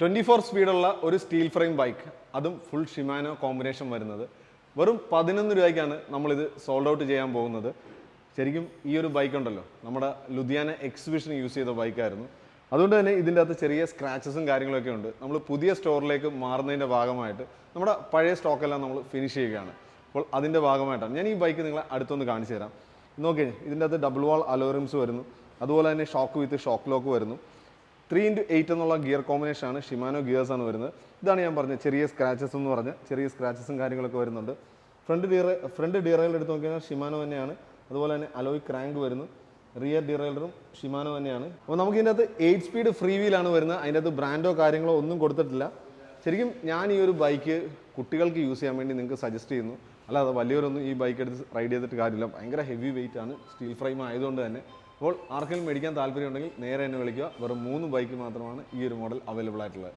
Twenty four സ്പീഡുള്ള ഒരു steel frame bike അതും ഫുൾ ഷിമാനോ കോമ്പിനേഷൻ വരുന്നത്. വെറും പതിനൊന്ന് രൂപയ്ക്കാണ് നമ്മളിത് സോൾഡ് ഔട്ട് ചെയ്യാൻ പോകുന്നത്. ശരിക്കും ഈ ഒരു ബൈക്ക് ഉണ്ടല്ലോ. നമ്മുടെ ലുധിയാന എക്സിബിഷൻ യൂസ് ചെയ്ത ബൈക്കായിരുന്നു അതുകൊണ്ട് തന്നെ ഇതിന്റെ അകത്ത് ചെറിയ സ്ക്രാച്ചസും കാര്യങ്ങളൊക്കെ ഉണ്ട്. നമ്മൾ പുതിയ സ്റ്റോറിലേക്ക് മാറുന്നതിന്റെ ഭാഗമായിട്ട് നമ്മുടെ പഴയ സ്റ്റോക്കെല്ലാം നമ്മൾ ഫിനിഷ് ചെയ്യുകയാണ്. അപ്പോൾ അതിന്റെ ഭാഗമായിട്ടാണ്. ഞാൻ ഈ ബൈക്ക് നിങ്ങളെ അടുത്തൊന്ന് കാണിച്ചു തരാം. നോക്കി ഇതിന്റെ അകത്ത് ഡബിൾ വാൾ അലോറിംസ് വരുന്നു. അതുപോലെ തന്നെ ഷോക്ക് വിത്ത് ഷോക്ക് ലോക്ക് വരുന്നു. ത്രീ ഇന്റു എയ്റ്റ് എന്നുള്ള ഗിയർ കോമ്പിനേഷൻ ആണ് ഷിമാനോ ഗിയേഴ്സ് ആണ് വരുന്നത്. ഇതാണ് ഞാൻ പറഞ്ഞത് ചെറിയ സ്ക്രാച്ചസ് എന്ന് പറഞ്ഞ് ചെറിയ സ്ക്രാച്ചസും കാര്യങ്ങളൊക്കെ വരുന്നുണ്ട്. ഫ്രണ്ട് ഡിയർ ഫ്രണ്ട് ഡിയറയിൽ എടുത്ത് നോക്കിയാൽ ഷിമാനോ തന്നെയാണ്. അതുപോലെ തന്നെ അലോയ് ക്രാങ്ക് വരുന്നു. റിയർ ഡിറൈലറും ഷിമാനോ തന്നെയാണ്. അപ്പോൾ നമുക്ക് ഇതിന്റെ അകത്ത് എയ്റ്റ് സ്പീഡ് ഫ്രീ വീലാണ് വരുന്നത്. അതിന്റെ അകത്ത് ബ്രാൻഡോ കാര്യങ്ങളോ ഒന്നും കൊടുത്തിട്ടില്ല. ശരിക്കും ഞാൻ ഈ ഒരു ബൈക്ക് കുട്ടികൾക്ക് യൂസ് ചെയ്യാൻ വേണ്ടി നിങ്ങൾക്ക് സജസ്റ്റ് ചെയ്യുന്നു. അല്ലാതെ വലിയവരൊന്നും ഈ ബൈക്ക് എടുത്ത് റൈഡ് ചെയ്തിട്ട് കാര്യമില്ല. ഭയങ്കര ഹെവി വെയിറ്റ് ആണ്. സ്റ്റീൽ ഫ്രെയിം ആയതുകൊണ്ട് തന്നെ. അപ്പോൾ ആർക്കെങ്കിലും മേടിക്കാൻ താല്പര്യം ഉണ്ടെങ്കിൽ നേരെ എന്നെ വിളിക്കുക. വെറും മൂന്ന് ബൈക്ക് മാത്രമാണ് ഈ ഒരു മോഡൽ അവൈലബിൾ ആയിട്ടുള്ളത്.